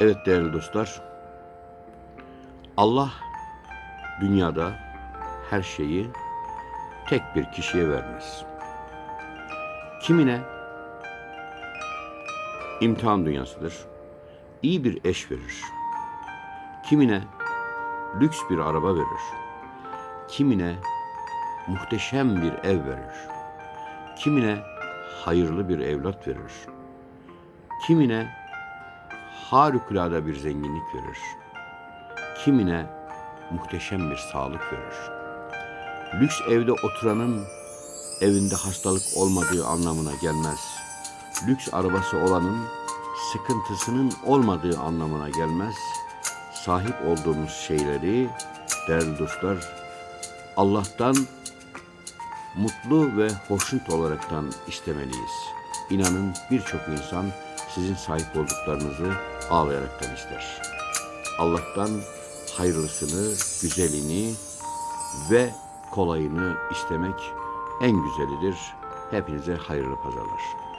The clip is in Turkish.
Evet değerli dostlar. Allah dünyada her şeyi tek bir kişiye vermez. Kimine imtihan dünyasıdır. İyi bir eş verir. Kimine lüks bir araba verir. Kimine muhteşem bir ev verir. Kimine hayırlı bir evlat verir. Kimine harikulade bir zenginlik verir. Kimine muhteşem bir sağlık verir. Lüks evde oturanın evinde hastalık olmadığı anlamına gelmez. Lüks arabası olanın sıkıntısının olmadığı anlamına gelmez. Sahip olduğumuz şeyleri değerli dostlar Allah'tan mutlu ve hoşnut olaraktan istemeliyiz. İnanın birçok insan sizin sahip olduklarınızı ağlayaraktan ister. Allah'tan hayırlısını, güzelini ve kolayını istemek en güzelidir. Hepinize hayırlı pazarlar.